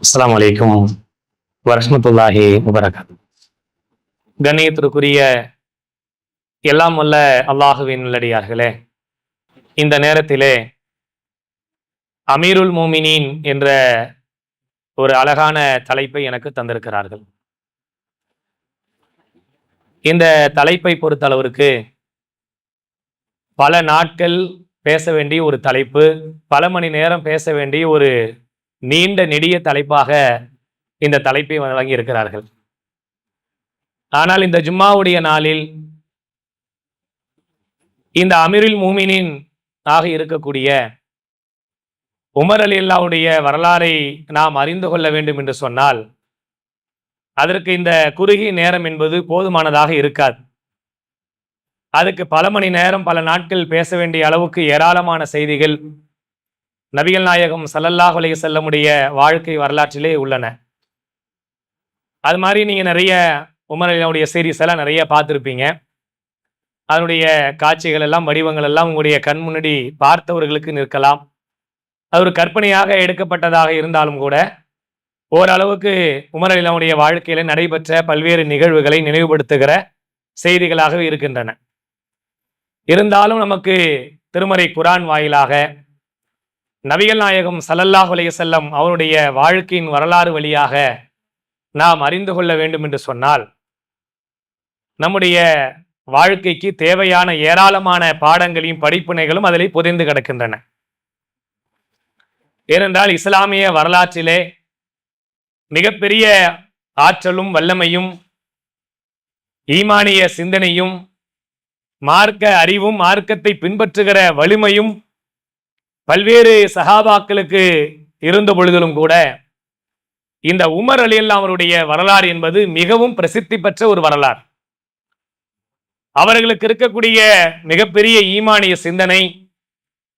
அஸ்லாம் வலைக்கும் வரஹ்மத்துல்லாஹி முபரகாத் கண்ணியத்திற்குரிய எல்லாம் வல்ல அல்லாஹுவின் நல்லடியார்களே இந்த நேரத்திலே அமீருல் மோமினின் என்ற ஒரு அழகான தலைப்பை எனக்கு தந்திருக்கிறார்கள். இந்த தலைப்பை பொறுத்தளவிற்கு பல நாட்கள் பேச வேண்டிய ஒரு தலைப்பு பல மணி நேரம் பேச வேண்டிய ஒரு நீண்ட நெடிய தலைப்பாக இந்த தலைப்பை வழங்கி இருக்கிறார்கள் ஆனால் இந்த ஜும்மாவுடைய நாளில் இந்த அமிரில் மூமினின் ஆக இருக்கக்கூடிய உமர் அலி அல்லாவுடைய வரலாறை நாம் அறிந்து கொள்ள வேண்டும் என்று சொன்னால் அதற்கு இந்த குறுகிய நேரம் என்பது போதுமானதாக இருக்காது. அதுக்கு பல மணி நேரம் பல நாட்கள் பேச வேண்டிய அளவுக்கு ஏராளமான செய்திகள் நபிகள் நாயகம் சல்லல்லாஹ் உலக செல்லமுடைய வாழ்க்கை வரலாற்றிலே உள்ளன. அது மாதிரி நீங்கள் நிறைய உமரனுடைய சீரீஸ் எல்லாம் நிறைய பார்த்துருப்பீங்க. அதனுடைய காட்சிகள் எல்லாம் வடிவங்கள் எல்லாம் உங்களுடைய கண் முன்னாடி பார்த்தவர்களுக்கு நிற்கலாம். அது ஒரு கற்பனையாக எடுக்கப்பட்டதாக இருந்தாலும் கூட ஓரளவுக்கு உமர் அலிலாவுடைய நடைபெற்ற பல்வேறு நிகழ்வுகளை நினைவுபடுத்துகிற செய்திகளாக இருக்கின்றன. இருந்தாலும் நமக்கு திருமறை குரான் வாயிலாக நபிகள் நாயகம் சல்லல்லாஹ் செல்லம் அவருடைய வாழ்க்கையின் வரலாறு வழியாக நாம் அறிந்து கொள்ள வேண்டும் என்று சொன்னால் நம்முடைய வாழ்க்கைக்கு தேவையான ஏராளமான பாடங்களையும் படிப்பினைகளும் அதில் புதைந்து கிடக்கின்றன. ஏனென்றால் இஸ்லாமிய வரலாற்றிலே மிகப்பெரிய ஆற்றலும் வல்லமையும் ஈமானிய சிந்தனையும் மார்க்க அறிவும் மார்க்கத்தை பின்பற்றுகிற வலிமையும் பல்வேறு சகாபாக்களுக்கு இருந்த பொழுதிலும் கூட இந்த உமர் அலி அவருடைய வரலாறு என்பது மிகவும் பிரசித்தி பெற்ற ஒரு வரலாறு. அவர்களுக்கு இருக்கக்கூடிய மிகப்பெரிய ஈமானிய சிந்தனை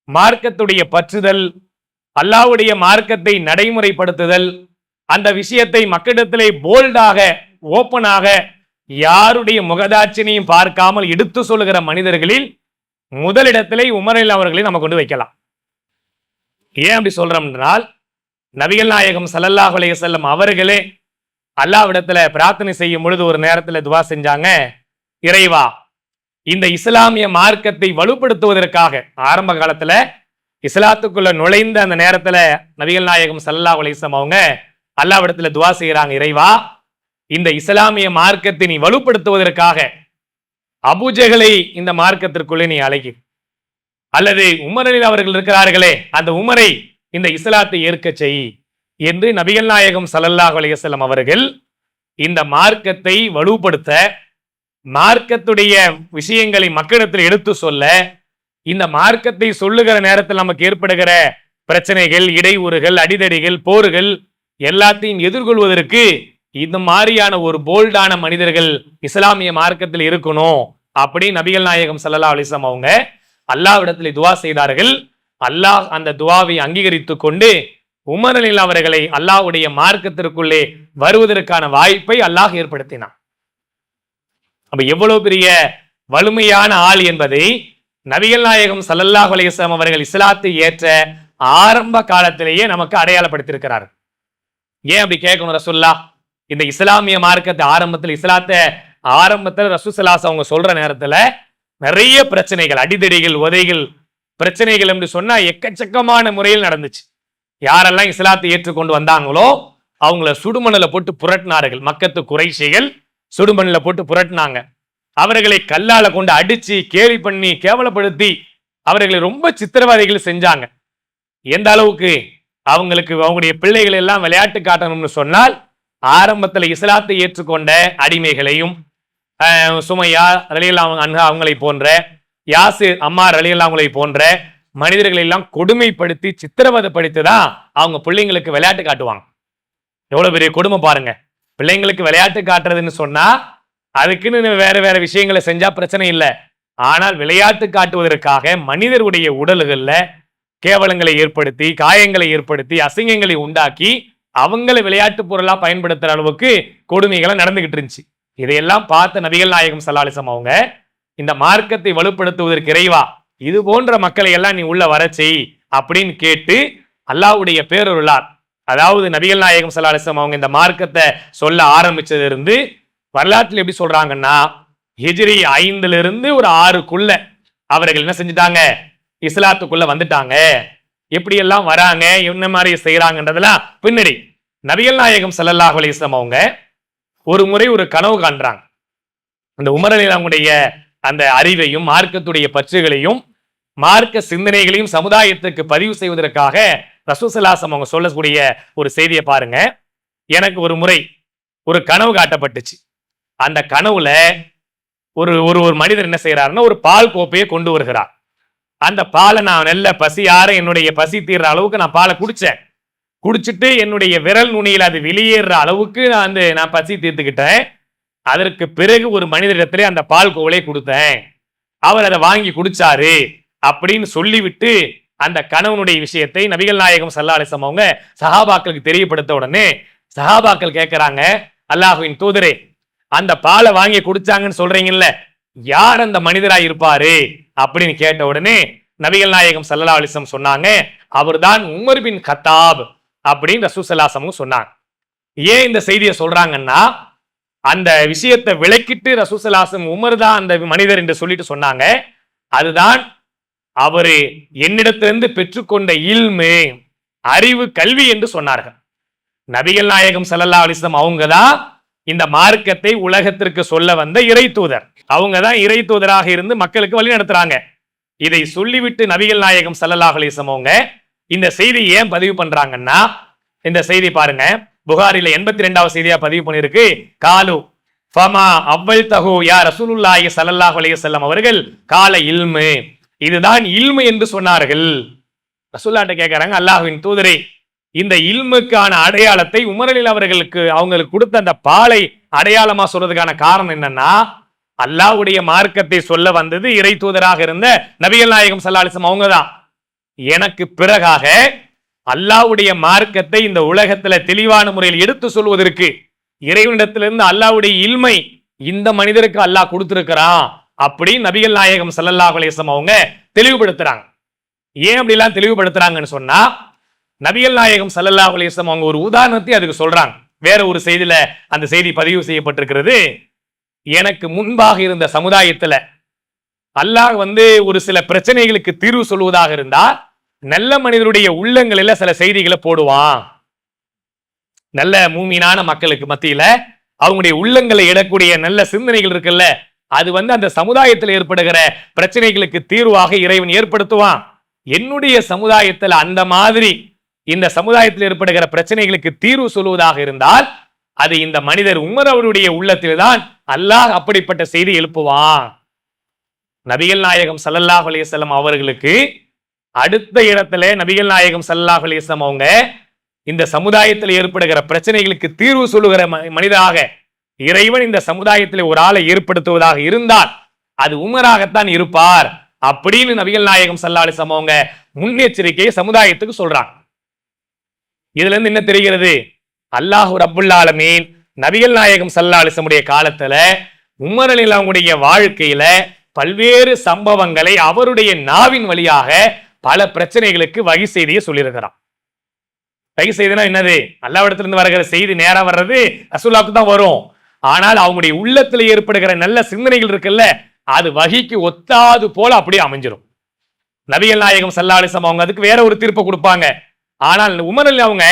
மார்க்கத்துடைய பற்றுதல் அல்லாவுடைய மார்க்கத்தை நடைமுறைப்படுத்துதல் அந்த விஷயத்தை மக்களிடத்திலே போல்டாக ஓப்பனாக யாருடைய முகதாட்சினையும் பார்க்காமல் எடுத்து சொல்லுகிற மனிதர்களில் முதலிடத்திலே உமரில் அவர்களை நம்ம கொண்டு வைக்கலாம். ஏன் அப்படி சொல்றோம்னால் நபிகள் நாயகம் சல்லல்லாஹ் அலைய செல்லம் அவர்களே அல்லாவிடத்துல பிரார்த்தனை செய்யும் பொழுது ஒரு நேரத்துல துவா செஞ்சாங்க இறைவா இந்த இஸ்லாமிய மார்க்கத்தை வலுப்படுத்துவதற்காக. ஆரம்ப காலத்துல இஸ்லாத்துக்குள்ள நுழைந்த அந்த நேரத்துல நபிகள் நாயகம் சல்லல்லாஹ் அலைஹிஸ்ஸலாம் அவங்க அல்லாவிடத்துல துவா செய்கிறாங்க இறைவா இந்த இஸ்லாமிய மார்க்கத்தை நீ வலுப்படுத்துவதற்காக அபுஜகளை இந்த மார்க்கத்திற்குள்ளே நீ அழைக்கி. அல்லது உமரில் அவர்கள் இருக்கிறார்களே அந்த உமரை இந்த இஸ்லாத்தை ஏற்க செய் என்று நபிகள் நாயகம் சல்லல்லாஹ் அலையசல்லம் அவர்கள் இந்த மார்க்கத்தை வலுப்படுத்த மார்க்கத்துடைய விஷயங்களை மக்களிடத்தில் எடுத்து சொல்ல இந்த மார்க்கத்தை சொல்லுகிற நேரத்தில் நமக்கு ஏற்படுகிற பிரச்சனைகள் இடையூறுகள் அடிதடிகள் போர்கள் எல்லாத்தையும் எதிர்கொள்வதற்கு இந்த மாதிரியான ஒரு போல்டான மனிதர்கள் இஸ்லாமிய மார்க்கத்தில் இருக்கணும் அப்படி நபிகள் நாயகம் சல்லா அலிஸ்லாம் அவங்க அல்லாவிடத்தில் துவா செய்தார்கள். அல்லாஹ் அந்த துவாவை அங்கீகரித்து கொண்டு உமரலில் அவர்களை அல்லாஹ்வுடைய மார்க்கத்திற்குள்ளே வருவதற்கான வாய்ப்பை அல்லாஹ் ஏற்படுத்தினான். அப்ப எவ்வளவு பெரிய வலிமையான ஆள் என்பதை நபிகள் நாயகம் சல்லல்லாஹ் அலையம் அவர்கள் இஸ்லாத்தை ஏற்ற ஆரம்ப காலத்திலேயே நமக்கு அடையாளப்படுத்தியிருக்கிறார். ஏன் அப்படி கேட்கணும் ரசுல்லா இந்த இஸ்லாமிய மார்க்கத்தை ஆரம்பத்தில் இஸ்லாத்தை ஆரம்பத்தில் ரசூசலாஸ் அவங்க சொல்ற நேரத்துல நிறைய பிரச்சனைகள் அடிதடிகள் உதைகள் பிரச்சனைகள் என்று சொன்னா எக்கச்சக்கமான முறையில் நடந்துச்சு. யாரெல்லாம் இஸ்லாத்தை ஏற்றுக்கொண்டு வந்தாங்களோ அவங்கள சுடுமணில் போட்டு புரட்டினார்கள். மக்கத்து குறைசிகள் சுடுமணில் போட்டு புரட்டினாங்க. அவர்களை கல்லால கொண்டு அடிச்சு கேலி பண்ணி கேவலப்படுத்தி அவர்களை ரொம்ப சித்திரவதைகள் செஞ்சாங்க. எந்த அளவுக்கு அவங்களுக்கு அவங்களுடைய பிள்ளைகள் எல்லாம் விளையாட்டு காட்டணும்னு சொன்னால் ஆரம்பத்தில் இஸ்லாத்தை ஏற்றுக்கொண்ட அடிமைகளையும் சுமையா ரலியல்லா அன்ஹா அவங்களை போன்ற யாசிர் அம்மா ரலியல்லா அவங்களை போன்ற மனிதர்களை எல்லாம் கொடுமைப்படுத்தி சித்திரவதைப்படுத்தி தான் அவங்க பிள்ளைங்களுக்கு விளையாட்டு காட்டுவாங்க. எவ்வளவு பெரிய கொடுமை பாருங்க. பிள்ளைங்களுக்கு விளையாட்டு காட்டுறதுன்னு சொன்னா அதுக்குன்னு வேற வேற விஷயங்களை செஞ்சா பிரச்சனை இல்லை. ஆனால் விளையாட்டு காட்டுவதற்காக மனிதருடைய உடல்களில் கேவலங்களை ஏற்படுத்தி காயங்களை ஏற்படுத்தி அசிங்கங்களை உண்டாக்கி அவங்கள விளையாட்டு பொருளா பயன்படுத்துற அளவுக்கு கொடுமைகளை நடந்துகிட்டு இருந்துச்சு. இதையெல்லாம் பார்த்த நபிகள் நாயகம் சல்லாலிசம் அவங்க இந்த மார்க்கத்தை வலுப்படுத்துவதற்கு இறைவா இது போன்ற மக்களை எல்லாம் நீ உள்ள வர செய் அப்படின்னு கேட்டு அல்லாஹ்வுடைய பேரொருளார். அதாவது நபிகள் நாயகம் சல்லாலிசம் அவங்க இந்த மார்க்கத்தை சொல்ல ஆரம்பிச்சதுல இருந்து வரலாற்றில் எப்படி சொல்றாங்கன்னா ஹிஜ்ரி ஐந்துல இருந்து ஒரு ஆறுக்குள்ள அவர்கள் என்ன செஞ்சுட்டாங்க? இஸ்லாத்துக்குள்ள வந்துட்டாங்க. எப்படி எல்லாம் வராங்க என்ன மாதிரி செய்யறாங்கன்றதெல்லாம் பின்னாடி நபிகள் நாயகம் ஸல்லல்லாஹு அலைஹி அவங்க ஒரு முறை ஒரு கனவு காண்றாங்க. அந்த உமரலிலாமுடைய அந்த அறிவையும் மார்க்கத்துடைய பற்றுகளையும் மார்க்க சிந்தனைகளையும் சமுதாயத்துக்கு பதிவு செய்வதற்காக ரசூசலாசம் அவங்க சொல்லக்கூடிய ஒரு செய்தியை பாருங்க. எனக்கு ஒரு முறை ஒரு கனவு காட்டப்பட்டுச்சு. அந்த கனவுல ஒரு ஒரு ஒரு மனிதர் என்ன செய்யறாருன்னா ஒரு பால் கோப்பையை கொண்டு வருகிறார். அந்த பாலை நான் நல்ல பசியார என்னுடைய பசி தீர்ற அளவுக்கு நான் பாலை குடிச்சேன். குடிச்சிட்டு என்னுடைய விரல் நுனியில் அது வெளியேற அளவுக்கு நான் வந்து நான் பசி தீர்த்துக்கிட்டேன். அதற்கு பிறகு ஒரு மனிதரிடத்திலே அந்த பால் கோவலை கொடுத்தேன். அவர் அதை வாங்கி குடிச்சாரு அப்படின்னு சொல்லிவிட்டு அந்த கணவனுடைய விஷயத்தை நபிகள் நாயகம் சல்லாலிசம் அவங்க சஹாபாக்களுக்கு தெரியப்படுத்த உடனே சஹாபாக்கள் கேட்குறாங்க அல்லாஹுவின் தூதரே அந்த பாலை வாங்கி குடிச்சாங்கன்னு சொல்றீங்கல்ல யார் அந்த மனிதரா இருப்பாரு? அப்படின்னு கேட்ட உடனே நபிகள் நாயகம் சல்லா அலிசம் சொன்னாங்க அவர்தான் உமர் பின் கத்தாப். அப்படின்னு ரசூசல்லாசமும் சொன்னாங்க. ஏன் இந்த செய்தியை சொல்றாங்கன்னா அந்த விஷயத்தை விளக்கிட்டு ரசூசலாசம் உமர் தான் அந்த மனிதர் என்று சொல்லிட்டு சொன்னாங்க. அதுதான் அவரு என்னிடத்திலிருந்து பெற்றுக்கொண்ட இல்மு அறிவு கல்வி என்று சொன்னார்கள். நபிகள் நாயகம் சல்லல்லா அலைஹி அவங்க தான் இந்த மார்க்கத்தை உலகத்திற்கு சொல்ல வந்த இறை தூதர். அவங்க தான் இறை தூதராக இருந்து மக்களுக்கு வழி நடத்துறாங்க. இதை சொல்லிவிட்டு நபிகள் நாயகம் ஸல்லல்லாஹு அலைஹி அவங்க இந்த செய்தி ஏன் பதிவு பண்றாங்கன்னா இந்த செய்தி பாருங்க. புகாரில எண்பத்தி ரெண்டாவது செய்தியா பதிவு பண்ணியிருக்கு காலு ஃபமா அவ்வல் தகு யா ரசூலுல்லாஹி ஸல்லல்லாஹு அலைஹி வஸல்லம் அவர்கள் கால இல்மு. இதுதான் இல்மு என்று சொன்னார்கள். ரசூல்லாட்ட கேட்கிறாங்க அல்லாஹ்வின் தூதரை இந்த இல்முக்கான அடையாளத்தை உமரலில் அவர்களுக்கு அவங்களுக்கு கொடுத்த அந்த பாலை அடையாளமா சொல்றதுக்கான காரணம் என்னன்னா அல்லாஹ்வுடைய மார்க்கத்தை சொல்ல வந்தது இறை தூதராக இருந்த நபிகள் நாயகம் சல்லாலிசம் அவங்க தான் எனக்கு பிறகாக அல்லாஹ்வுடைய மார்க்கத்தை இந்த உலகத்துல தெளிவான முறையில் எடுத்து சொல்வதற்கு இறைவனிடத்திலிருந்து அல்லாவுடைய இல்மை இந்த மனிதருக்கு அல்லாஹ் கொடுத்திருக்கிறான் அப்படி நபிகள் நாயகம் ஸல்லல்லாஹு அலைஹி அவங்க தெளிவுபடுத்துறாங்க. ஏன் அப்படிலாம் தெளிவுபடுத்துறாங்கன்னு சொன்னா நபிகள் நாயகம் ஸல்லல்லாஹு அலைஹி அவங்க ஒரு உதாரணத்தை அதுக்கு சொல்றாங்க. வேற ஒரு செய்தியில அந்த செய்தி பதிவு செய்யப்பட்டிருக்கிறது. எனக்கு முன்பாக இருந்த சமுதாயத்துல அல்லாஹ் வந்து ஒரு சில பிரச்சனைகளுக்கு தீர்வு சொல்வதாக இருந்தா நல்ல மனிதருடைய உள்ளங்களில சில செய்திகளை போடுவான். நல்ல மூமீனான மக்களுக்கு மத்தியில அவங்களுடைய உள்ளங்களை இடக்கூடிய நல்ல சிந்தனைகள் இருக்குல்ல அது வந்து அந்த சமுதாயத்தில் ஏற்படுகிற பிரச்சனைகளுக்கு தீர்வாக இறைவன் ஏற்படுத்துவான். என்னுடைய சமுதாயத்தில் அந்த மாதிரி இந்த சமுதாயத்தில் ஏற்படுகிற பிரச்சனைகளுக்கு தீர்வு சொல்வதாக இருந்தால் அது இந்த மனிதர் உமர் அவருடைய உள்ளத்தில்தான் அல்லாஹ் அப்படிப்பட்ட செய்தி எழுப்புவான். நபிகள் நாயகம் சல்லல்லாஹ் அலைஹி அவர்களுக்கு அடுத்த இடத்துல நபிகள் நாயகம் சல்லாஹ் அலைஹி அவங்க இந்த சமுதாயத்தில் ஏற்படுகிற பிரச்சனைகளுக்கு தீர்வு சொல்லுகிற ம- மனிதராக இறைவன் இந்த சமுதாயத்தில் ஒரு ஆளை ஏற்படுத்துவதாக இருந்தால் அது உமராகத்தான் இருப்பார் அப்படின்னு நபிகள் நாயகம் சல்லா அலைஹி அவங்க முன்னெச்சரிக்கையை சமுதாயத்துக்கு சொல்றாங்க. இதுல இருந்து என்ன தெரிகிறது? அல்லாஹூ ரப்புல் ஆலமீன் நபிகள் நாயகம் சல்லா அலிசமுடைய காலத்துல உமரலில் அவங்களுடைய வாழ்க்கையில பல்வேறு சம்பவங்களை அவருடைய நாவின் வழியாக பல பிரச்சனைகளுக்கு வகை செய்தியை சொல்லியிருக்கிறான். வகை செய்தினா என்னது? அல்லாவிடத்துல இருந்து வருகிற செய்தி நேரா வர்றது ரசூல்லாவுக்கு தான் வரும். ஆனால் அவங்களுடைய உள்ளத்துல ஏற்படுகிற நல்ல சிந்தனைகள் இருக்குல்ல அது வகைக்கு ஒத்தாது போல அப்படியே அமைஞ்சிரும். நபிகள் நாயகம் சல்லாலிசம் அவங்க அதுக்கு வேற ஒரு தீர்ப்பை கொடுப்பாங்க. ஆனால் உமரல் அவங்க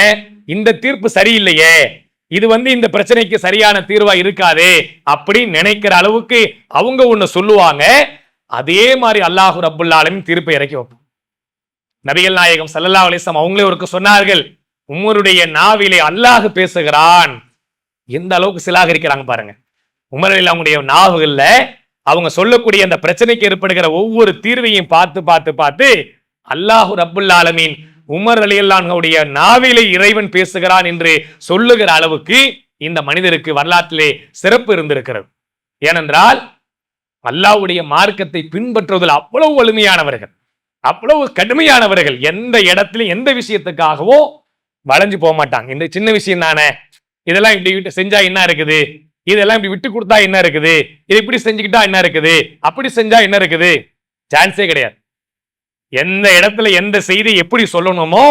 இந்த தீர்ப்பு சரியில்லையே இது வந்து இந்த பிரச்சனைக்கு சரியான தீர்வா இருக்காதே அப்படின்னு நினைக்கிற அளவுக்கு அவங்க ஒன்று சொல்லுவாங்க. அதே மாதிரி அல்லாஹு ரப்புல் தீர்ப்பை இறக்கி வைப்போம் நபிகள் நாயகம் சல்லல்லா அலைஹி அவங்களே ஒருக்கு சொன்னார்கள் உமருடைய நாவிலே அல்லாஹ் பேசுகிறான். எந்த அளவுக்கு சிலாகரிக்கிறாங்க பாருங்க. உமரில் அவங்களுடைய நாவுகள்ல அவங்க சொல்லக்கூடிய அந்த பிரச்சனைக்கு ஏற்படுகிற ஒவ்வொரு தீர்வையும் பார்த்து பார்த்து பார்த்து அல்லாஹு ரப்புல் உமர் அலியல்லான்களுடைய நாவிலே இறைவன் பேசுகிறான் என்று சொல்லுகிற அளவுக்கு இந்த மனிதருக்கு வரலாற்றிலே சிறப்பு இருந்திருக்கிறது. ஏனென்றால் அல்லாவுடைய மார்க்கத்தை பின்பற்றுவதில் அவ்வளவு வலிமையானவர்கள் அவ்வளவு கடுமையானவர்கள் எந்த இடத்துல எந்த விஷயத்துக்காகவோ வளைஞ்சு போக மாட்டாங்க. இந்த சின்ன விஷயம் தானே? இதெல்லாம் இப்படி விட்டு செஞ்சா என்ன இருக்குது? இதெல்லாம் இப்படி விட்டு கொடுத்தா என்ன இருக்குது? இது இப்படி செஞ்சுக்கிட்டா என்ன இருக்குது? அப்படி செஞ்சா என்ன இருக்குது? சான்ஸே கிடையாது. எந்த இடத்துல எந்த செய்தி எப்படி சொல்லணுமோ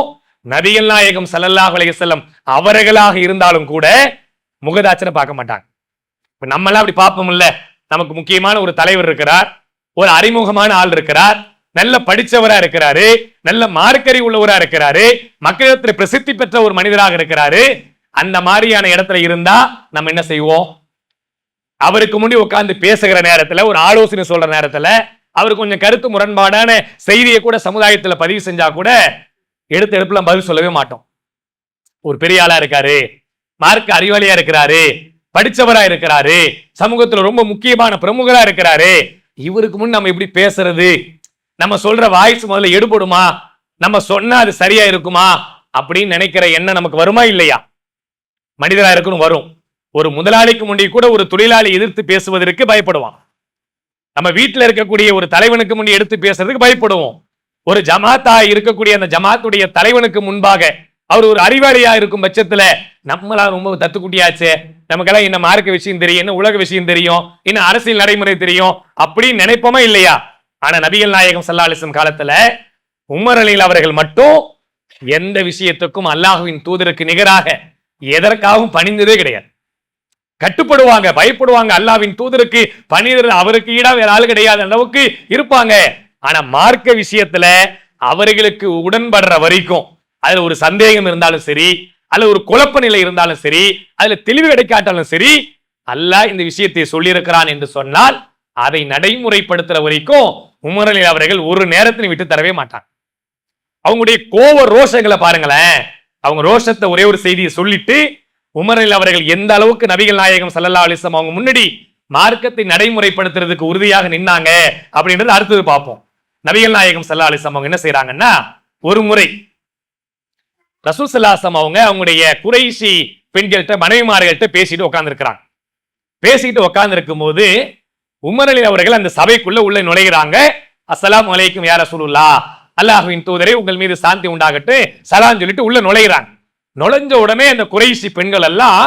நபிகள் நாயகம் ஸல்லல்லாஹு அலைஹி அவர்களாக இருந்தாலும் கூட முகதாட்சனை பார்க்க மாட்டாங்க. இப்ப நம்மளாம் அப்படி பார்ப்போம்ல. நமக்கு முக்கியமான ஒரு தலைவர் இருக்கிறார் ஒரு அறிமுகமான ஆள் இருக்கிறார் நல்ல படிச்சவரா இருக்கிறாரு நல்ல மார்க்கறி உள்ளவரா இருக்கிறாரு மக்களிடத்தில் பிரசித்தி பெற்ற ஒரு மனிதராக இருக்கிறாரு. அந்த மாதிரியான இடத்துல இருந்தா நம்ம என்ன செய்வோம்? அவருக்கு முன்னாடி உட்காந்து பேசுகிற நேரத்துல ஒரு ஆலோசனை சொல்ற நேரத்துல அவர் கொஞ்சம் கருத்து முரண்பாடான செய்தியை கூட சமுதாயத்தில் பதிவு செஞ்சா கூட எடுத்து எடுப்புல பதில் சொல்லவே மாட்டோம். ஒரு பெரிய ஆளா இருக்காரு மார்க்க அறிவாளியா இருக்கிறாரு படிச்சவரா இருக்கிறாரு சமூகத்துல ரொம்ப முக்கியமான பிரமுகரா இருக்கிறாரு. இவருக்கு முன் நம்ம எப்படி பேசுறது நம்ம சொல்ற வாய்ஸ் முதல்ல எடுபடுமா? நம்ம சொன்னா அது சரியா இருக்குமா? அப்படின்னு நினைக்கிற எண்ணம் நமக்கு வருமா இல்லையா? மனிதரா இருக்கணும் வரும். ஒரு முதலாளிக்கு முன்னே கூட ஒரு தொழிலாளி எதிர்த்து பேசுவதற்கு பயப்படுவான். நம்ம வீட்டில் இருக்கக்கூடிய ஒரு தலைவனுக்கு முன் எடுத்து பேசுறதுக்கு பயப்படுவோம். ஒரு ஜமாத்தா இருக்கக்கூடிய அந்த ஜமாத்துடைய தலைவனுக்கு முன்பாக அவர் ஒரு அறிவாளியா இருக்கும் பட்சத்துல நம்மளா ரொம்ப தத்துக்குட்டியாச்சே நமக்கெல்லாம் என்ன மார்க்க விஷயம் தெரியும் என்ன உலக விஷயம் தெரியும் இன்னும் அரசியல் நடைமுறை தெரியும் அப்படின்னு நினைப்போமா இல்லையா? ஆனா நபிகள் நாயகம் சல்லாலிசம் காலத்துல உமர் அலில் அவர்கள் மட்டும் எந்த விஷயத்துக்கும் அல்லாஹுவின் தூதருக்கு நிகராக எதற்காகவும் பணிந்ததே கிடையாது. கட்டுப்படுவாங்க பயப்படுவாங்க. அல்லாவின் தூதருக்கு பணிதர் அவருக்கு ஈடா வேற ஆள் கிடையாத அளவுக்கு இருப்பாங்க. ஆனா மார்க்க விஷயத்துல அவர்களுக்கு உடன்படுற வரைக்கும் அதுல ஒரு சந்தேகம் இருந்தாலும் சரி அதுல ஒரு குழப்ப நிலை இருந்தாலும் சரி அதுல தெளிவு கிடைக்காட்டாலும் சரி அல்லாஹ் இந்த விஷயத்தை சொல்லியிருக்கிறான் என்று சொன்னால் அதை நடைமுறைப்படுத்துற வரைக்கும் உமரலி அவர்கள் ஒரு நேரத்திலும் விட்டு தரவே மாட்டாங்க. அவங்களுடைய கோவ ரோஷங்களை பாருங்களேன். அவங்க ரோஷத்தை ஒரே ஒரு செய்தியை சொல்லிட்டு உமரில் அவர்கள் எந்த அளவுக்கு நபிகள் நாயகம் சல்லல்லா அலிஸ்லாம் அவங்க முன்னாடி மார்க்கத்தை நடைமுறைப்படுத்துறதுக்கு உறுதியாக நின்னாங்க அப்படின்றது அடுத்தது பார்ப்போம். நபிகள் நாயகம் சல்லா அலிஸ்லாம் அவங்க என்ன செய்யறாங்கன்னா ஒரு முறை ரசூல் அவங்க அவங்களுடைய குறைசி பெண்கள்கிட்ட மனைவிமார்கள்ட்ட பேசிட்டு உட்காந்துருக்கிறாங்க பேசிட்டு உட்காந்துருக்கும் போது உமரலி அவர்கள் அந்த சபைக்குள்ள உள்ள நுழைகிறாங்க அஸ்ஸலாமு அலைக்கும் யார ரசூலுல்லா அல்லாஹுவின் தூதரே உங்கள் மீது சாந்தி உண்டாகட்டு சலான்னு சொல்லிட்டு உள்ள நுழைகிறாங்க நுழைஞ்ச உடனே அந்த குறைசி பெண்கள் எல்லாம்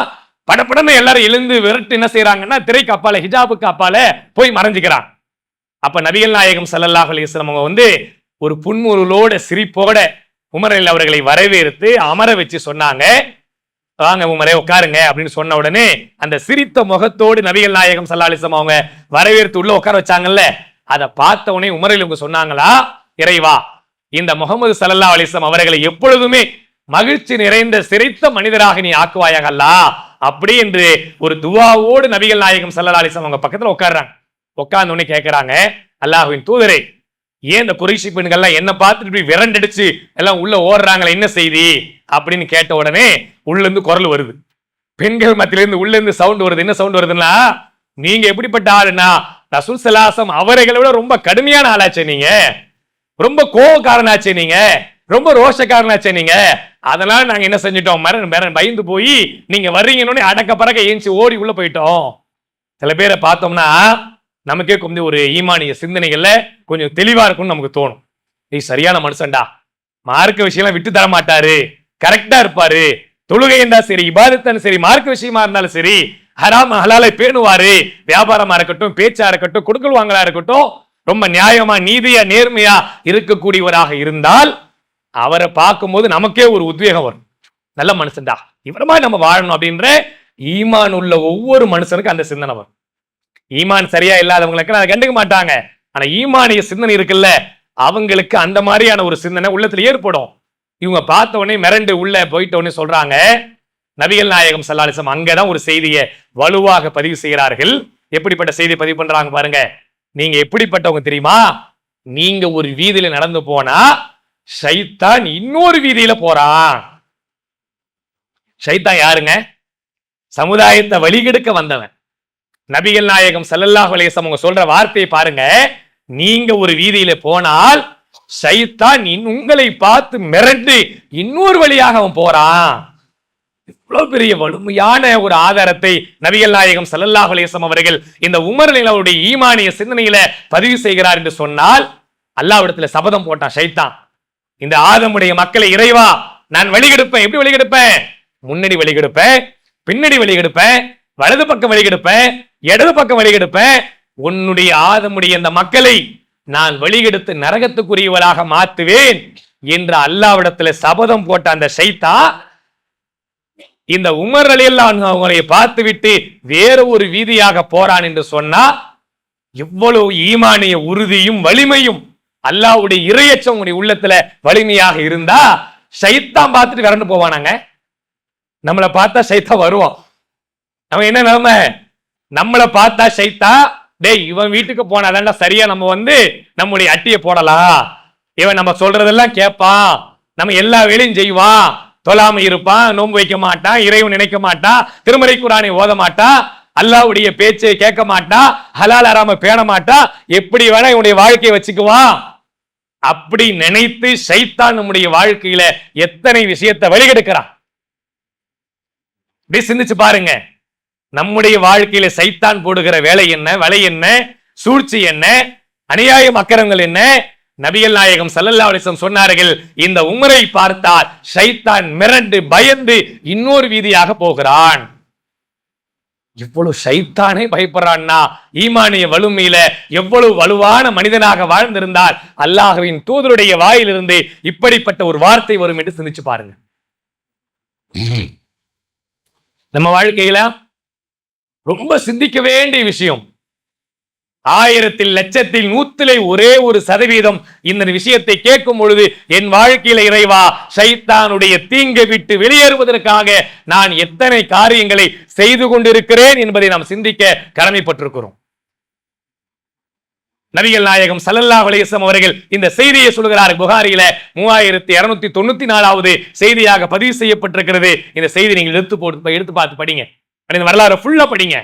படப்படன்னு எல்லாரும் எழுந்து விரட்டு என்ன செய்யறாங்கன்னா திரைக்கு அப்பால ஹிஜாபுக்கு அப்பால போய் மறைஞ்சுக்கிறாங்க. அப்ப நபிகள் நாயகம் ஸல்லல்லாஹு அலைஹி அவங்க வந்து ஒரு புன்முருளோட சிரிப்போட உமரில் அவர்களை வரவேற்று அமர வச்சு சொன்னாங்க. வாங்க உமரே உட்காருங்க அப்படின்னு சொன்ன உடனே அந்த சிரித்த முகத்தோடு நபிகள் நாயகம் சல்லாலிசம் அவங்க வரவேற்று உள்ள உட்கார வச்சாங்கல்ல அதை பார்த்த உடனே உமரில் இவங்க சொன்னாங்களா இறைவா இந்த முகமது சல்லல்லா அலைஹி அவர்களை எப்பொழுதுமே மகிழ்ச்சி நிறைந்த சிரித்த மனிதராக நீ ஆக்குவாயாக அல்லா. அப்படி என்று ஒரு துவாவோடு நபிகள் நாயகம் சல்லா அலிசம் அவங்க பக்கத்துல உட்கார்றாங்க. உட்கார்ந்து உடனே கேட்கிறாங்க அல்லாஹ்வின் தூதரே ஏன் இந்த குறைஷி பெண்கள்லாம் என்ன பார்த்துட்டு இப்படி விரண்டடிச்சு எல்லாம் உள்ள ஓடுறாங்களே என்ன செய்தி? அப்படின்னு கேட்ட உடனே உள்ள இருந்து குரல் வருது. பெண்கள் மத்தியில இருந்து உள்ள இருந்து சவுண்ட் வருது. என்ன சவுண்ட் வருதுன்னா நீங்க எப்படிப்பட்ட ஆளுனா ரசூல் சலாசம் அவர்களை விட ரொம்ப கடுமையான ஆளாச்சே நீங்க. ரொம்ப கோவக்காரனாச்சே நீங்க. ரொம்ப ரோஷக்காரனாச்சே நீங்க. அதனால நாங்க என்ன செஞ்சிட்டோம்? மரண மரண பயந்து போய் நீங்க வர்றீங்கன்னு அடக்க பறக்க ஏஞ்சி ஓடி உள்ள போயிட்டோம். சில பேரை பார்த்தோம்னா நமக்கே கொஞ்சம் ஒரு ஈமானிய சிந்தனைகள்ல கொஞ்சம் தெளிவா இருக்கும்னு நமக்கு தோணும். நீ சரியான மனுஷன்டா. மார்க்க விஷயம்லாம் விட்டு தர மாட்டாரு. கரெக்டா இருப்பாரு. தொழுகை இருந்தா சரி இபாதத்தான் சரி மார்க்க விஷயமா இருந்தாலும் சரி ஹராம ஹலாலை பேணுவாரு. வியாபாரமா இருக்கட்டும் பேச்சா இருக்கட்டும் கொடுக்கல் வாங்கலா இருக்கட்டும் ரொம்ப நியாயமா நீதியா நேர்மையா இருக்கக்கூடியவராக இருந்தால் அவரை பார்க்கும்போது நமக்கே ஒரு உத்வேகம் வரும். நல்ல மனுஷன்டா இவர மாதிரி நம்ம வாழணும் அப்படின்ற ஈமான் உள்ள ஒவ்வொரு மனுஷனுக்கும் அந்த சிந்தனை வரும். ஈமான் சரியா இல்லாதவங்களுக்கு அதை கண்டுக்க மாட்டாங்க. ஆனா ஈமானிய சிந்தனை இருக்குல்ல அவங்களுக்கு அந்த மாதிரியான ஒரு சிந்தனை உள்ளத்துல ஏற்படும். இவங்க பார்த்த உடனே மிரண்டு உள்ள போயிட்ட உடனே சொல்றாங்க நபிகள் நாயகம் சல்லாலிசம் அங்கதான் ஒரு செய்தியை வலுவாக பதிவு செய்கிறார்கள். எப்படிப்பட்ட செய்தி பதிவு பண்றாங்க பாருங்க. நீங்க எப்படிப்பட்டவங்க தெரியுமா? நீங்க ஒரு வீதியில நடந்து போனா சைத்தான் இன்னொரு வீதியில போறான் சைத்தான் யாருங்க? சமுதாயத்தை வழிகெடுக்க வந்தவன். நபிகள் நாயகம் சல்லல்லாஹ் வலேசம் வஸல்லம் அவங்க சொல்ற வார்த்தையை பாருங்க. நீங்க ஒரு வீதியில போனால் சைத்தான் இன் உங்களை பார்த்து மிரண்டு இன்னொரு வழியாக அவன் போறான். இவ்வளவு பெரிய வலிமையான ஒரு ஆதாரத்தை நபிகள் நாயகம் சல்லல்லாஹ் அலைஹி அவர்கள் இந்த உமர் அவருடைய ஈமானிய சிந்தனையில பதிவு செய்கிறார் என்று சொன்னால் அல்லாவிடத்துல சபதம் போட்டான் சைத்தான். இந்த ஆதமுடைய மக்களை இறைவா நான் வழிகெடுப்பேன். எப்படி வழிகெடுப்பேன்? முன்னாடி வழிகெடுப்பேன் பின்னாடி வழிகெடுப்பேன் வலது பக்கம் வழிகெடுப்பேன் இடது பக்கம் வழிகெடுப்பேன். உன்னுடைய ஆதமுடைய இந்த மக்களை நான் வழிகெடுத்து நரகத்துக்குரியவளாக மாத்துவேன் என்று அல்லாவிடத்துல சபதம் போட்ட அந்த சைத்தா இந்த உமர் அலியல்லான் அவங்களை பார்த்துவிட்டு வேற ஒரு வீதியாக போறான் என்று சொன்னா எவ்வளவு ஈமானிய உறுதியும் வலிமையும் அல்லாவுடைய இறையச்சம் உங்களுடைய உள்ளத்துல வலிமையாக இருந்தா ஷைத்தான் பார்த்துட்டு விரண்டு போவானாங்க. நம்மளை பார்த்தா சைத்தா வருவோம் நம்ம என்ன நிலைமை? நம்மளை பார்த்தா ஷைத்தா டேய் இவன் வீட்டுக்கு போனாதான்டா சரியா நம்ம வந்து நம்முடைய அட்டியை போடலாம். இவன் நம்ம சொல்றதெல்லாம் கேட்பான். நம்ம எல்லா வேலையும் செய்வான். தொழாம இருப்பான் நோன்பு வைக்க மாட்டான் இறைவன் நினைக்க மாட்டான் திருமறை குரானை ஓத மாட்டான் அல்லாவுடைய பேச்சை கேட்க மாட்டான் ஹலால் அறாம பேண மாட்டான். எப்படி வேணா இவனுடைய வாழ்க்கையை வச்சுக்குவான். அப்படி நினைத்து சைத்தான் நம்முடைய வாழ்க்கையில எத்தனை விஷயத்தை வழிகெடுக்கிறான்? இப்படி சிந்திச்சு பாருங்க. நம்முடைய வாழ்க்கையில சைத்தான் போடுகிற வேலை என்ன வலை என்ன சூழ்ச்சி என்ன அநியாயம் அக்கிரங்கள் என்ன? நபிகள் நாயகம் சல்லல்லா அலிசம் சொன்னார்கள் இந்த உமரை பார்த்தால் ஷைத்தான் மிரண்டு பயந்து இன்னொரு வீதியாக போகிறான். எவ்வளவு ஷைத்தானே பயப்படுறான்னா? ஈமானிய வலிமையில எவ்வளவு வலுவான மனிதனாக வாழ்ந்திருந்தால் அல்லாஹ்வின் தூதருடைய வாயிலிருந்து இப்படிப்பட்ட ஒரு வார்த்தை வரும் என்று சிந்திச்சு பாருங்க. நம்ம வாழ்க்கையில ரொம்ப சிந்திக்க வேண்டிய விஷயம் ஆயிரத்தில் லட்சத்தில் நூத்திலே ஒரே ஒரு சதவீதம் இந்த விஷயத்தை கேட்கும் பொழுது என் வாழ்க்கையில இறைவா சைத்தானுடைய தீங்கை விட்டு வெளியேறுவதற்காக நான் எத்தனை காரியங்களை செய்து கொண்டிருக்கிறேன் என்பதை நாம் சிந்திக்க கடமைப்பட்டிருக்கிறோம். நபிகள் நாயகம் சல்லல்லா அலைஹி அவர்கள் இந்த செய்தியை சொல்கிறார் புகாரியில மூவாயிரத்தி இருநூத்தி தொண்ணூத்தி நாலாவது செய்தியாக பதிவு செய்யப்பட்டிருக்கிறது. இந்த செய்தி நீங்கள் எடுத்து போட்டு எடுத்து பார்த்து படிங்க. இந்த வரலாறு ஃபுல்லா படிங்க.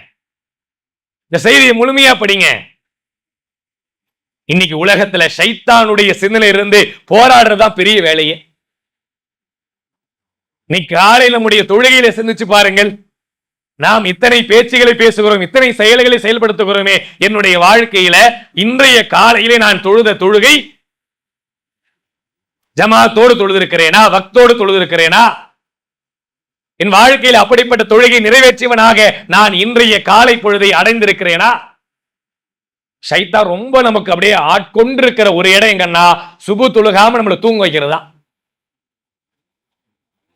இந்த செய்தியை முழுமையா படிங்க. இன்னைக்கு உலகத்துல ஷைத்தானுடைய சிந்தனை இருந்து போராடுறதுதான் பெரிய வேலையே. நீ காலையில் நம்முடைய தொழுகையில சிந்திச்சு பாருங்கள். நாம் இத்தனை பேச்சுகளை பேசுகிறோம் இத்தனை செயல்களை செயல்படுத்துகிறோமே. என்னுடைய வாழ்க்கையில இன்றைய காலையிலே நான் தொழுத தொழுகை ஜமாத்தோடு தொழுதிருக்கிறேனா வக்தோடு தொழுதிருக்கிறேனா? என் வாழ்க்கையில் அப்படிப்பட்ட தொழுகை நிறைவேற்றியவனாக நான் இன்றைய காலை பொழுதை அடைந்திருக்கிறேனா? சைத்தா ரொம்ப நமக்கு அப்படியே ஆட்கொண்டிருக்கிற ஒரு இடம் எங்கன்னா சுபு தொழுகாம நம்மளை தூங்க வைக்கிறதா?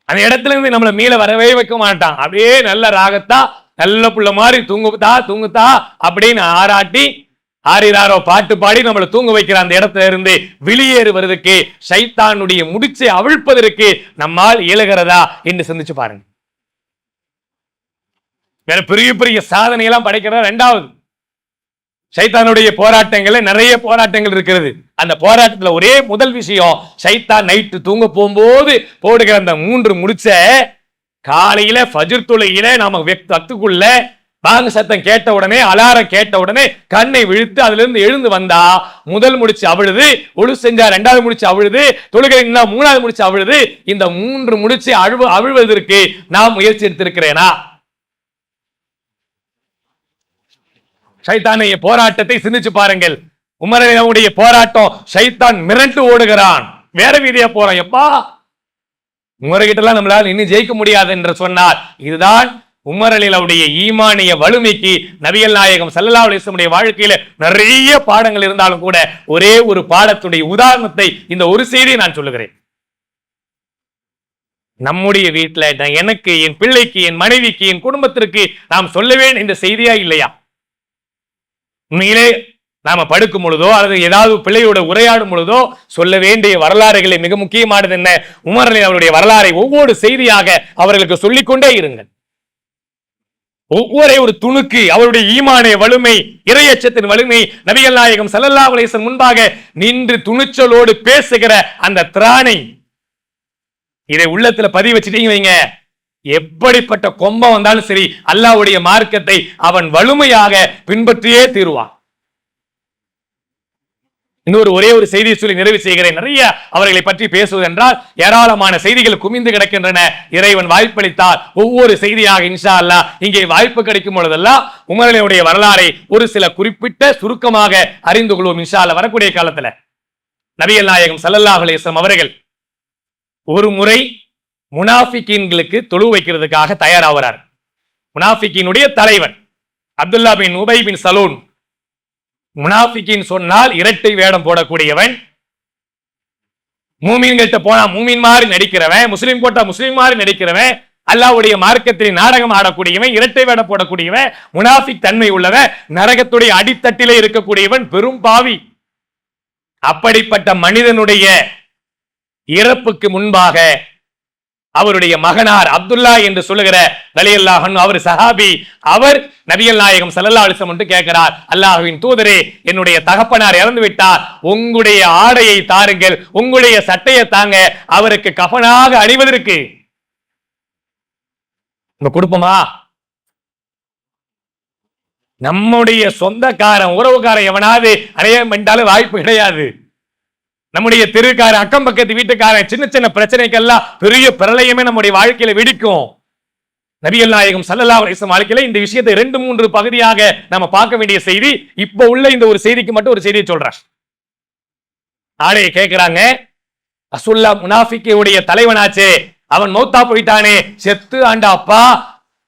அந்த இடத்துல இருந்து நம்மளை மீள வரவே வைக்க மாட்டான். அப்படியே நல்ல ராகத்தா நல்ல புள்ள மாதிரி தூங்குதா தூங்குதா அப்படின்னு ஆராட்டி ஆரிராரோ பாட்டு பாடி நம்மளை தூங்க வைக்கிற அந்த இடத்துல இருந்து வெளியேறுவதற்கு சைத்தானுடைய முடிச்சை அவிழ்ப்பதற்கு நம்மால் இயலுகிறதா என்று சிந்திச்சு பாருங்க. வேற பெரிய பெரிய சாதனை எல்லாம் படைக்கிறதா ரெண்டாவது. சைத்தானுடைய போராட்டங்கள நிறைய போராட்டங்கள் இருக்கிறது. அந்த போராட்டத்துல ஒரே முதல் விஷயம் சைத்தான் நைட்டு தூங்க போகும்போது போடுகிற அந்த மூன்று முடிச்ச காலையில ஃபஜ்ர் துளையில நாம வத்துக்குள்ள பாங்க சத்தம் கேட்ட உடனே அலாரம் கேட்ட உடனே கண்ணை விழுத்து அதுல இருந்து எழுந்து வந்தா முதல் முடிச்சு அவிழுது ஒழு செஞ்சா ரெண்டாவது முடிச்சு அவிழுது தொழுகிறீங்கன்னா மூணாவது முடிச்சு அவிழுது இந்த மூன்று முடிச்சு அழுவ அவிழ்வதற்கு நான் முயற்சி எடுத்திருக்கிறேனா? சைத்தானுடைய போராட்டத்தை சிந்திச்சு பாருங்கள். உமரனுடைய போராட்டம் சைத்தான் மிரண்டு ஓடுகிறான். வேற வீதியா போறான் எப்பா? உமர்கிட்ட எல்லாம் நம்மளால இன்னும் ஜெயிக்க முடியாது என்று சொன்னார். இதுதான் உமரலிலுடைய ஈமானிய வலிமைக்கு நபிகள் நாயகம் ஸல்லல்லாஹு அலைஹி வாழ்க்கையில நிறைய பாடங்கள் இருந்தாலும் கூட ஒரே ஒரு பாடத்துடைய உதாரணத்தை இந்த ஒரு செய்தியை நான் சொல்லுகிறேன். நம்முடைய வீட்டில் நான் எனக்கு என் பிள்ளைக்கு என் மனைவிக்கு என் குடும்பத்திற்கு நாம் சொல்ல இந்த செய்தியா இல்லையா? உண்மையிலே நாம படுக்கும் பொழுதோ அல்லது ஏதாவது பிள்ளையோட உரையாடும் பொழுதோ சொல்ல வேண்டிய வரலாறுகளை மிக முக்கியமானது என்ன? உமரலின் அவருடைய வரலாறை ஒவ்வொரு செய்தியாக அவர்களுக்கு சொல்லிக்கொண்டே இருங்கள். ஒவ்வொரு ஒரு துணுக்கு அவருடைய ஈமானிய வலிமை இரையச்சத்தின் வலிமை. நபிகள் நாயகம் சல்லல்லா உலேசன் முன்பாக நின்று துணிச்சலோடு பேசுகிற அந்த திராணை. இதை உள்ளத்துல பதிவு வச்சுட்டீங்க வைங்க. எப்படிப்பட்ட கொம்பம் வந்தாலும் சரி அல்லாஹ்வுடைய மார்க்கத்தை அவன் வலிமையாக பின்பற்றியே தீருவான். இன்னொரு ஒரே ஒரு செய்தியை சொல்லி நிறைவு செய்கிறேன். நிறைய அவர்களை பற்றி பேசுவது என்றால் ஏராளமான செய்திகள் குமிந்து கிடக்கின்றன. இறைவன் வாய்ப்பளித்தால் ஒவ்வொரு செய்தியாக இன்ஷா அல்லாஹ் இங்கே வாய்ப்பு கிடைக்கும் பொழுதெல்லாம் உமரனுடைய வரலாறை ஒரு சில குறிப்பிட்ட சுருக்கமாக அறிந்து கொள்வோம் இன்ஷா அல்லாஹ் வரக்கூடிய காலத்துல. நபிகள் நாயகம் ஸல்லல்லாஹு அலைஹி அவர்கள் ஒரு முறை முனாஃபிக்கீன்களுக்கு தொழு வைக்கிறதுக்காக தயாராகிறார். முனாஃபிக்கினுடைய தலைவன் Abdullah bin Ubayy bin Salul. முனாஃபிகின் சொன்னால் இரட்டை வேடம் போடக்கூடியவன். மூமீன்கள்ட்ட போனா மூமீன் மாதிரி நடிக்கிறவன் முஸ்லீம் போட்டா முஸ்லீம் மாதிரி நடிக்கிறவன் அல்லாவுடைய மார்க்கத்தில் நாடகம் ஆடக்கூடியவன் இரட்டை வேடம் போடக்கூடியவன் முனாஃபிக் தன்மை உள்ளவன் நரகத்துடைய அடித்தட்டிலே இருக்கக்கூடியவன் பெரும் பாவி. அப்படிப்பட்ட மனிதனுடைய இறப்புக்கு முன்பாக அவருடைய மகனார் அப்துல்லா என்று சொல்லுகிற வலியல்லாஹன் அவர் சஹாபி அவர் நபிகள் நாயகம் சல்லல்லா அலிசம் என்று கேட்கிறார். அல்லாஹுவின் தூதரே என்னுடைய தகப்பனார் இறந்து விட்டார். உங்களுடைய ஆடையை தாருங்கள் உங்களுடைய சட்டையை தாங்க அவருக்கு கஃனாக அணிவதற்கு கொடுப்போமா? நம்முடைய சொந்தக்காரன் உறவுக்காரன் எவனாவது அடைய பண்ணிட்டாலும் வாய்ப்பு கிடையாது. நம்முடைய தெருக்காரன் அக்கம் பக்கத்து வீட்டுக்காரன் சின்ன சின்ன பிரச்சனைக்கெல்லாம் பெரிய பிரளயமே நம்முடைய வாழ்க்கையில வெடிக்கும். நபிகள் நாயகம் சல்லல்லா அலிஸ்லாம் வாழ்க்கையில இந்த விஷயத்தை ரெண்டு மூன்று பகுதியாக நம்ம பார்க்க வேண்டிய செய்தி இப்ப உள்ள இந்த ஒரு செய்திக்கு மட்டும் ஒரு செய்தியை சொல்றேன். ஆடையை கேட்கிறாங்க அசுல்லா முனாஃபிக்கையுடைய தலைவனாச்சே அவன் மௌத்தா போயிட்டானே செத்து ஆண்டா அப்பா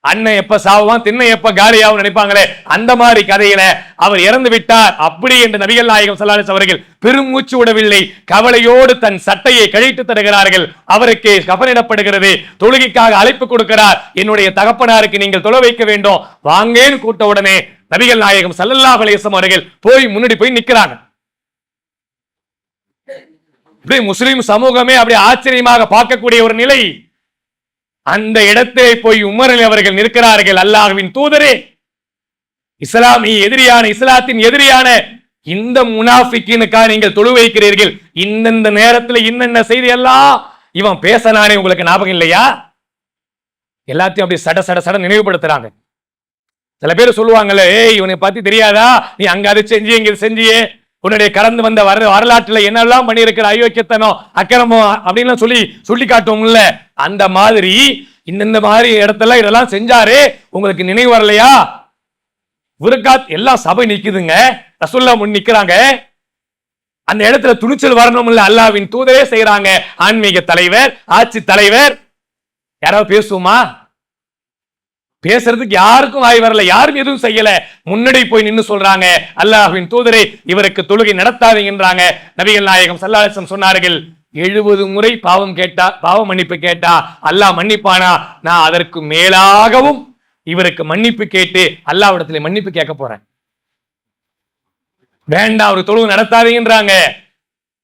அண்ணன் எப்ப சாவுவான் திண்ணை எப்ப காலியாவும் நினைப்பாங்களே? அந்த மாதிரி கதையில அவர் இறந்து விட்டார். அப்படி என்று நபிகள் நாயகம் சல்லாஸ் அவர்கள் பெருமூச்சு விடவில்லை. கவலையோடு தன் சட்டையை கழித்து தருகிறார்கள். அவருக்கு கபனிடப்படுகிறது தொழுகைக்காக அழைப்பு கொடுக்கிறார். என்னுடைய தகப்பனாருக்கு நீங்கள் தொலை வைக்க வேண்டும். வாங்கேன்னு கூட்ட உடனே நபிகள் நாயகம் சல்லல்லா அலையம் அவர்கள் போய் முன்னாடி போய் நிற்கிறாங்க இப்படி முஸ்லிம் சமூகமே அப்படி ஆச்சரியமாக பார்க்கக்கூடிய ஒரு நிலை. அந்த இடத்தை போய் உமரில் அவர்கள் நிற்கிறார்கள். அல்லாஹ்வின் தூதரே இஸ்லாமிய எதிரியான இஸ்லாத்தின் எதிரியான இந்த முனாஃபிக்கினுக்காக நீங்கள் தொழு வைக்கிறீர்கள். இந்தந்த நேரத்தில் இன்னென்ன செய்தி எல்லாம் இவன் பேசனானே உங்களுக்கு ஞாபகம் இல்லையா? எல்லாத்தையும் அப்படி சட சட சட நினைவுபடுத்துறாங்க. சில பேர் சொல்லுவாங்கல்ல ஏய் இவனை பத்தி தெரியாதா? நீ அங்க அதை செஞ்சு இங்க இது செஞ்சியே. உன்னுடைய கடந்து வந்த வர வரலாற்றில் என்னெல்லாம் பண்ணியிருக்கிற அயோக்கியத்தனம் அக்கிரமம் அப்படின்னு சொல்லி சொல்லி காட்டுவோம்ல. அந்த மாதிரி இந்தந்த மாதிரி இடத்துல இதெல்லாம் செஞ்சாரு உங்களுக்கு நினைவு வரலையா? விருக்காத் எல்லாம் சபை நிக்குதுங்க. ரசுல்லா முன் நிக்கிறாங்க. அந்த இடத்துல துணிச்சல் வரணும் இல்ல அல்லாவின் தூதரே செய்யறாங்க ஆன்மீக தலைவர் ஆட்சி தலைவர். யாராவது பேசுவோமா? பேசுறதுக்கு யாருக்கும் வாய் வரல யாரும் எதுவும் செய்யல. முன்னாடி போய் நின்று சொல்றாங்க அல்லாஹ்வின் தூதரே இவருக்கு தொழுகை நடத்தாதீங்கன்றாங்க. நபிகள் நாயகம் சல்லாசம் சொன்னார்கள் எழுபது முறை பாவம் கேட்டா பாவ மன்னிப்பு கேட்டா அல்லாஹ் மன்னிப்பானா? நான் அதற்கு மேலாகவும் இவருக்கு மன்னிப்பு கேட்டு அல்லாவிடத்துல மன்னிப்பு கேட்க போறேன். வேண்டாம் அவர் தொழுவு நடத்தாதீங்கன்றாங்க.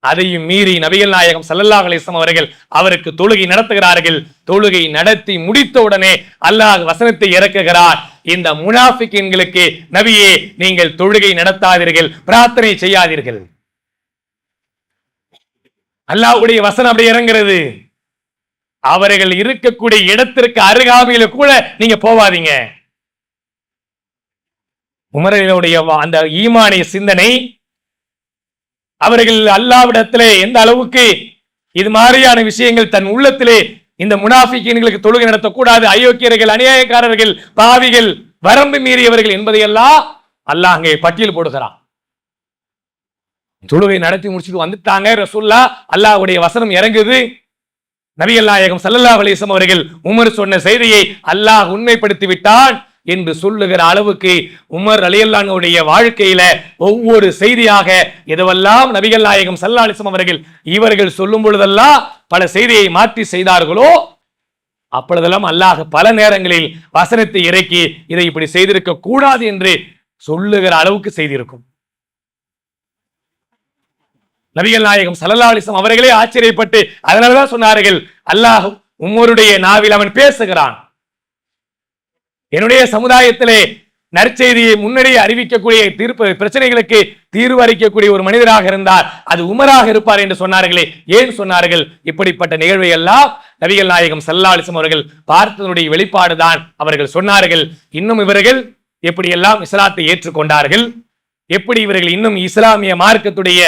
அதையும் மீறி நபிகள் நாயகம் சல்லல்லாஹ் அலிஸ்லாம் அவர்கள் அவருக்கு தொழுகை நடத்துகிறார்கள். தொழுகை நடத்தி முடித்த உடனே அல்லாஹ் வசனத்தை இறக்குகிறார். இந்த முனாஃபிக்கின்களுக்கு நபியே நீங்கள் தொழுகை நடத்தாதீர்கள் பிரார்த்தனை செய்யாதீர்கள். அல்லாஹ்வுடைய வசனம் அப்படி இறங்குறது. அவர்கள் இருக்கக்கூடிய இடத்திற்கு அருகாமையில கூட நீங்க போவாதீங்க. உமரனுடைய அந்த ஈமானிய சிந்தனை அவர்கள் அல்லாவிடத்திலே எந்த அளவுக்கு இது மாதிரியான விஷயங்கள் தன் உள்ளத்திலே இந்த முனாஃபிக்கீன்களுக்கு தொழுகை நடத்தக்கூடாது அயோக்கியர்கள் அநியாயக்காரர்கள் பாவிகள் வரம்பு மீறியவர்கள் என்பதையெல்லாம் அல்லாஹ் அங்கே பட்டியல் போடுகிறான். தொழுகை நடத்தி முடிச்சுட்டு வந்துட்டாங்க ரசுல்லா அல்லாஹுடைய வசனம் இறங்குது. நபிகள் நாயகம் சல்லல்லாஹ் அலிஸ்லாம் அவர்கள் உமர் சொன்ன செய்தியை அல்லாஹ் உண்மைப்படுத்தி விட்டான் என்று சொல்லுகிற அளவுக்கு உமர் அலியல்லானுடைய வாழ்க்கையில ஒவ்வொரு செய்தியாக எதுவெல்லாம் நபிகள் நாயகம் சல்லாலிசம் அவர்கள் இவர்கள் சொல்லும் பொழுதெல்லாம் பல செய்தியை மாற்றி செய்தார்களோ அப்பொழுதெல்லாம் அல்லாஹ் பல நேரங்களில் வசனத்தை இறக்கி இதை இப்படி செய்திருக்க கூடாது என்று சொல்லுகிற அளவுக்கு செய்திருக்கும். நபிகள் நாயகம் சல்லல்லா அலிசம் அவர்களே ஆச்சரியப்பட்டு அதனாலதான் சொன்னார்கள் அல்லாஹ் உம்மருடைய நாவில் அவன் பேசுகிறான். என்னுடைய சமுதாயத்திலே நற்செய்தியை முன்னாடியே அறிவிக்கக்கூடிய தீர்ப்பு பிரச்சனைகளுக்கு தீர்வு அளிக்கக்கூடிய ஒரு மனிதராக இருந்தார். அது உமராக இருப்பார் என்று சொன்னார்களே. ஏன் சொன்னார்கள்? இப்படிப்பட்ட நிகழ்வை எல்லாம் நபிகள் நாயகம் சல்லாலிசம் அவர்கள் பார்த்ததனுடைய வெளிப்பாடுதான் அவர்கள் சொன்னார்கள். இன்னும் இவர்கள் எப்படியெல்லாம் இஸ்லாத்தை ஏற்றுக்கொண்டார்கள்? எப்படி இவர்கள் இன்னும் இஸ்லாமிய மார்க்கத்துடைய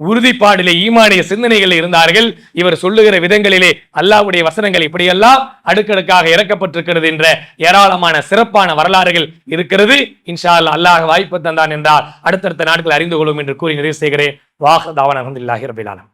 உறுதிப்பாடிலே ஈமானிய சிந்தனைகள் இருந்தார்கள். இவர் சொல்லுகிற விதங்களிலே அல்லாவுடைய வசனங்கள் இப்படியெல்லாம் அடுக்கடுக்காக இறக்கப்பட்டிருக்கிறது என்ற ஏராளமான சிறப்பான வரலாறுகள் இருக்கிறது. இன்ஷா அல்லாஹ் அல்லாஹ் வாய்ப்பு தந்தான் என்றால் அடுத்தடுத்த நாட்கள் அறிந்து கொள்ளும் என்று கூறி நிறைவு செய்கிறேன். வாஹ் தாவன் அஹமதுல்லாஹி ரபிலாலம்